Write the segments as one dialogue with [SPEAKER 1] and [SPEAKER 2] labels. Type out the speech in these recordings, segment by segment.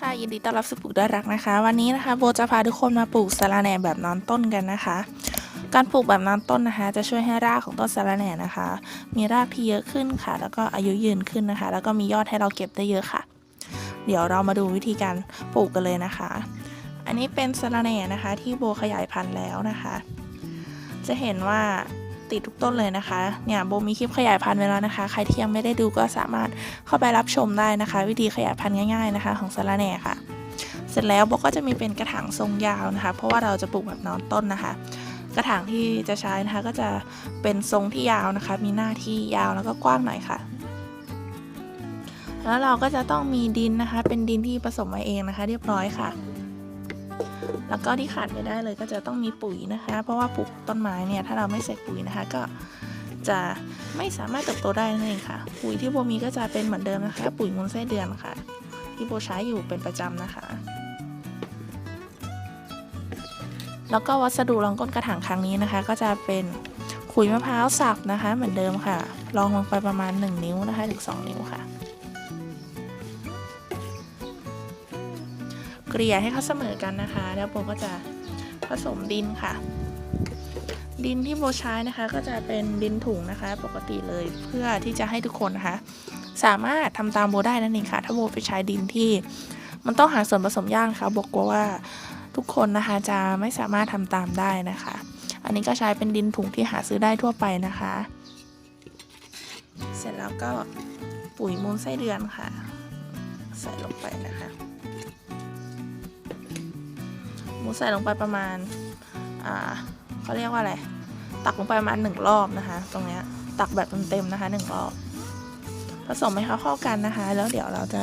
[SPEAKER 1] ค่ะยินดีต้อนรับสู่ปลูกด้วยรักนะคะ วันนี้นะคะโบจะพาทุกคนมาปลูกสะระแหน่แบบนอนต้นกันนะคะ การปลูกแบบนอนต้นนะคะ จะช่วยให้รากของต้นสะระแหน่นะคะ มีรากที่เยอะขึ้นค่ะ แล้วก็อายุยืนขึ้นนะคะ แล้วก็มียอดให้เราเก็บได้เยอะค่ะ เดี๋ยวเรามาดูวิธีการปลูกกันเลยนะคะ อันนี้เป็นสะระแหน่นะคะ ที่โบขยายพันธุ์แล้วนะคะ จะเห็นว่า ติดทุกต้นเลยนะคะ เนี่ยโบมีคลิปขยายพันธุ์ไว้แล้วนะคะ ใครที่ยังไม่ได้ดูก็สามารถเข้าไปรับชมได้นะคะ วิธีขยายพันธุ์ง่าย ๆนะคะ ของสะระแหน่ค่ะ เสร็จแล้วโบก็จะมีเป็นกระถางทรงยาวนะคะ เพราะว่าเราจะปลูกแบบนอนต้นนะคะ กระถางที่จะใช้นะคะก็จะเป็นทรงที่ยาวนะคะ มีหน้าที่ยาวแล้วก็กว้างหน่อยค่ะแล้วเราก็จะต้องมีดินนะคะ เป็นดินที่ผสมมาเองนะคะ เรียบร้อยค่ะ แล้วก็ที่ขาดไม่ได้เลยก็จะต้องมีปุ๋ยนะคะ เพราะว่าปลูกต้นไม้เนี่ยถ้าเราไม่ใส่ปุ๋ยนะคะก็จะไม่สามารถเติบโตได้นั่นเองค่ะ ปุ๋ยที่โบมีก็จะเป็นเหมือนเดิมนะคะ ปุ๋ยมูลไส้เดือนค่ะ ที่โบใช้อยู่เป็นประจำนะคะ แล้วก็วัสดุรองก้นกระถางครั้งนี้นะคะ ก็จะเป็นขุยมะพร้าวสับนะคะ เหมือนเดิมค่ะรองลงไปประมาณ 1 นิ้วนะคะถึง 2 นิ้วค่ะ เกลี่ยให้เขาเสมอกันนะคะ แล้วโบก็จะผสมดินค่ะ ดินที่โบใช้นะคะก็จะเป็นดินถุงนะคะ ปกติเลยเพื่อที่จะให้ทุกคนนะคะ สามารถทำตามโบได้นั่นเองค่ะ ถ้าโบไปใช้ดินที่มันต้องหาส่วนผสมยากนะคะโบกวว่าทุกคนนะคะจะไม่สามารถทำตามได้นะคะ อันนี้ก็ใช้เป็นดินถุงที่หาซื้อได้ทั่วไปนะคะ เสร็จแล้วก็ปุ๋ยมูลไส้เดือนค่ะ ใส่ลงไปนะคะ ใส่ลงไปประมาณอ่าเขาเรียกว่าอะไรตักลงไปประมาณหนึ่งรอบนะคะ ตรงเนี้ยตักแบบเต็มๆนะคะหนึ่งรอบผสมให้เขาเข้ากันนะคะ แล้วเดี๋ยวเราจะ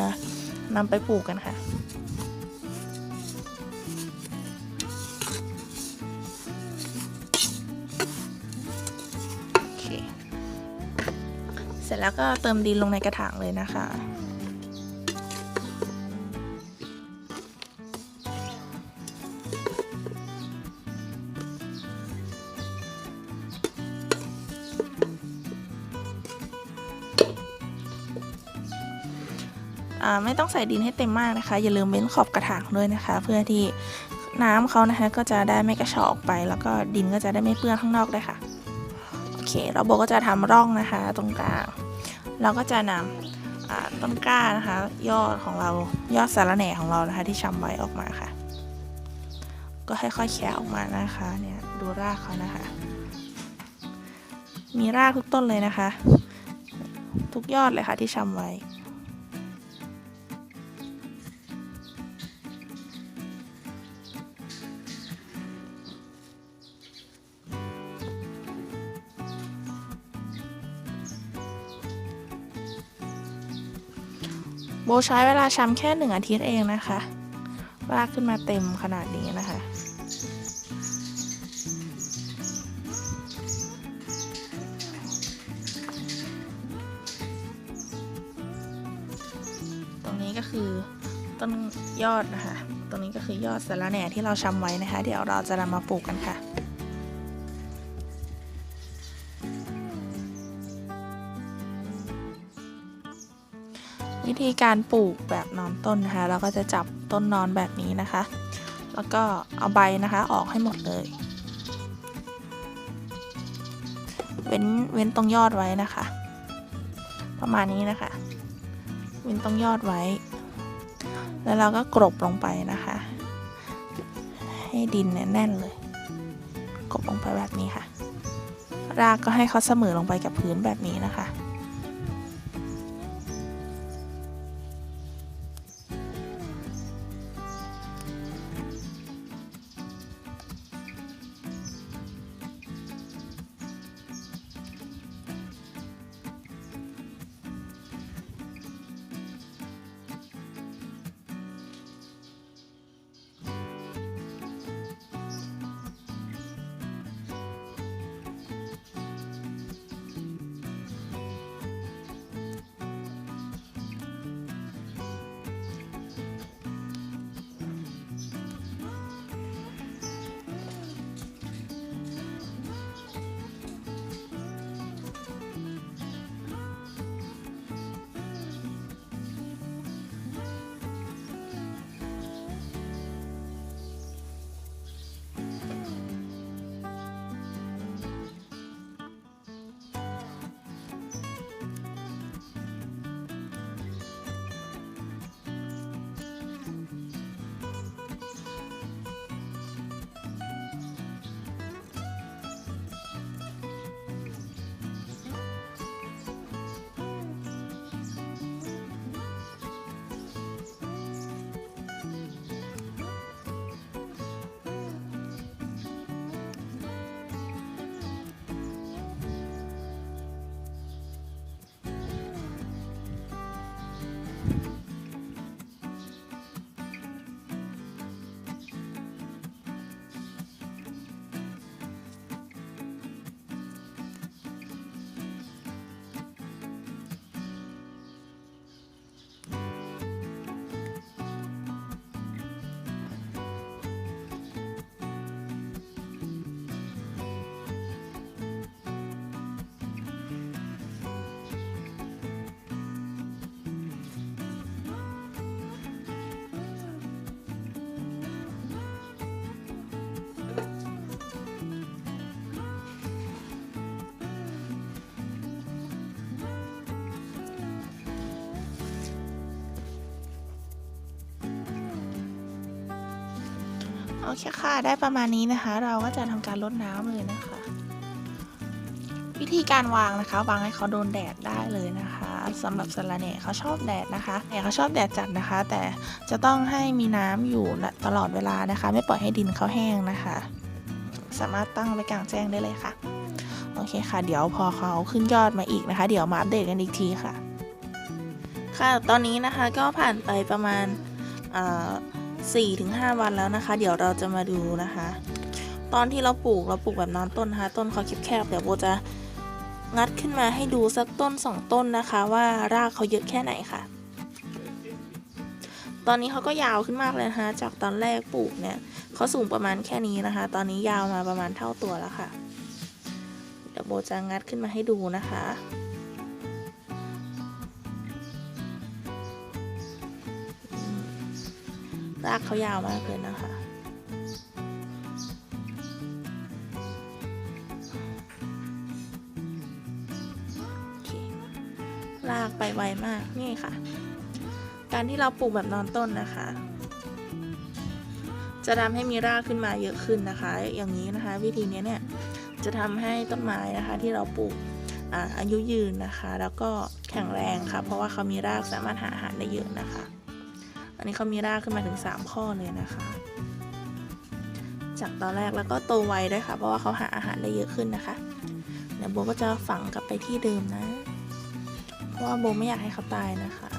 [SPEAKER 1] นำไปปลูกกันค่ะเสร็จแล้วก็เติมดินลงในกระถางเลยนะคะ ไม่ต้องใส่ดินให้เต็มมากนะคะ อย่าลืมเว้นขอบกระถางด้วยนะคะ เพื่อที่น้ำเขานะคะก็จะได้ไม่กระชอกออกไป แล้วก็ดินก็จะได้ไม่เปื้อนข้างนอกได้วยค่ะโอเคเราโบก็จะทำร่องนะคะ ตรงกลางเราก็จะนำอ่าต้นกล้านะคะ ยอดของเรายอดสาระแหน่ของเรานะคะ ที่ชำไว้ออกมาค่ะ ก็ค่อยๆแคะออกมานะคะเนี่ยดูรากเขานะคะ มีรากทุกต้นเลยนะคะ ทุกยอดเลยค่ะที่ชำไว้ โบใช้เวลาชำแค่หนึ่งอาทิตย์เองนะคะรากขึ้นมาเต็มขนาดนี้นะคะตรงนี้ก็คือต้นยอดนะคะ ตรงนี้ก็คือยอดสาระแหน่ที่เราชำไว้นะคะ เดี๋ยวเราจะนำมาปลูกกันค่ะ วิธีการปลูกแบบนอนต้นนะคะ เราก็จะจับต้นนอนแบบนี้นะคะ แล้วก็เอาใบนะคะออกให้หมดเลย เว้นเว้นตรงยอดไว้นะคะ ประมาณนี้นะคะ เว้นตรงยอดไว้ แล้วเราก็กรบลงไปนะคะ ให้ดินแน่นเลยกรบลงไปแบบนี้ค่ะ รากก็ให้เขาเสมอลงไปกับพื้นแบบนี้นะคะ โอเคค่ะ ได้ประมาณนี้นะคะ เราก็จะทำการรดน้ำเลยนะคะ วิธีการวางนะคะ วางให้เขาโดนแดดได้เลยนะคะสำหรับสะระแหน่เขาชอบแดดนะคะแต่เขาชอบแดดจัดนะคะ แต่จะต้องให้มีน้ำอยู่ตลอดเวลานะคะ ไม่ปล่อยให้ดินเขาแห้งนะคะ สามารถตั้งไว้กลางแจ้งได้เลยค่ะโอเคค่ะ เดี๋ยวพอเขาขึ้นยอดมาอีกนะคะ เดี๋ยวมาอัปเดตกันอีกทีค่ะ ค่ะ ตอนนี้นะคะก็ผ่านไปประมาณ สี่ถึงห้าวันแล้วนะคะ เดี๋ยวเราจะมาดูนะคะ ตอนที่เราปลูกเราปลูกแบบนอนต้นนะคะ ต้นเขาแคบๆเดี๋ยวโบจะงัดขึ้นมาให้ดูสักต้นสองต้นนะคะ ว่ารากเขาเยอะแค่ไหนค่ะ ตอนนี้เขาก็ยาวขึ้นมากเลยนะคะ จากตอนแรกปลูกเนี่ยเขาสูงประมาณแค่นี้นะคะ ตอนนี้ยาวมาประมาณเท่าตัวแล้วค่ะ เดี๋ยวโบจะงัดขึ้นมาให้ดูนะคะ รากเขายาวมากเลยนะคะโอเคลากไปไวมากนี่ค่ะ การที่เราปลูกแบบนอนต้นนะคะ จะทำให้มีรากขึ้นมาเยอะขึ้นนะคะ อย่างนี้นะคะ วิธีนี้เนี่ยจะทำให้ต้นไม้นะคะที่เราปลูกออายุยืนนะคะ แล้วก็แข็งแรงค่ะ เพราะว่าเขามีรากสามารถหาอาหารได้เยอะนะคะ อันนี้เขามีรากขึ้นมาถึง 3 ข้อเลยนะคะ จากตอนแรกแล้วก็โตไวด้วยค่ะ เพราะว่าเขาหาอาหารได้เยอะขึ้นนะคะ เดี๋ยวโบก็จะฝังกลับไปที่เดิมนะ เพราะว่าโบไม่อยากให้เขาตายนะคะ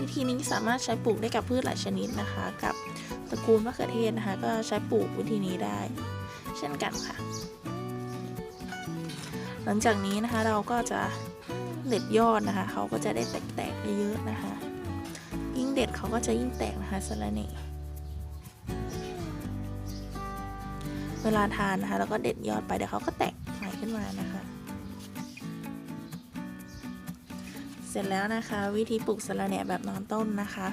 [SPEAKER 1] วิธีนี้สามารถใช้ปลูกได้กับพืชหลายชนิดนะคะ กับตระกูลมะเขือเทศนะคะ ก็ใช้ปลูกวิธีนี้ได้ เช่นกันค่ะ หลังจากนี้นะคะเราก็จะเด็ดยอดนะคะ เขาก็จะได้แตกๆเยอะๆนะคะ เด็ดเขาก็จะยิ่งแตกนะคะสะระเน่เวลาทานนะคะเราก็เด็ดยอดไปเดี๋ยวเขาก็แตกใหม่ขึ้นมานะคะ เสร็จแล้วนะคะ วิธีปลูกสะระแหน่แบบนอนต้นนะคะ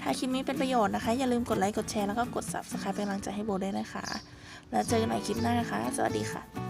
[SPEAKER 1] ถ้าคลิปนี้เป็นประโยชน์นะคะ อย่าลืมกดไลค์กดแชร์แล้วก็กด subscribe เป็นกำลังใจให้โบด้วยนะคะ แล้วเจอกันใหม่คลิปหน้านะคะ สวัสดีค่ะ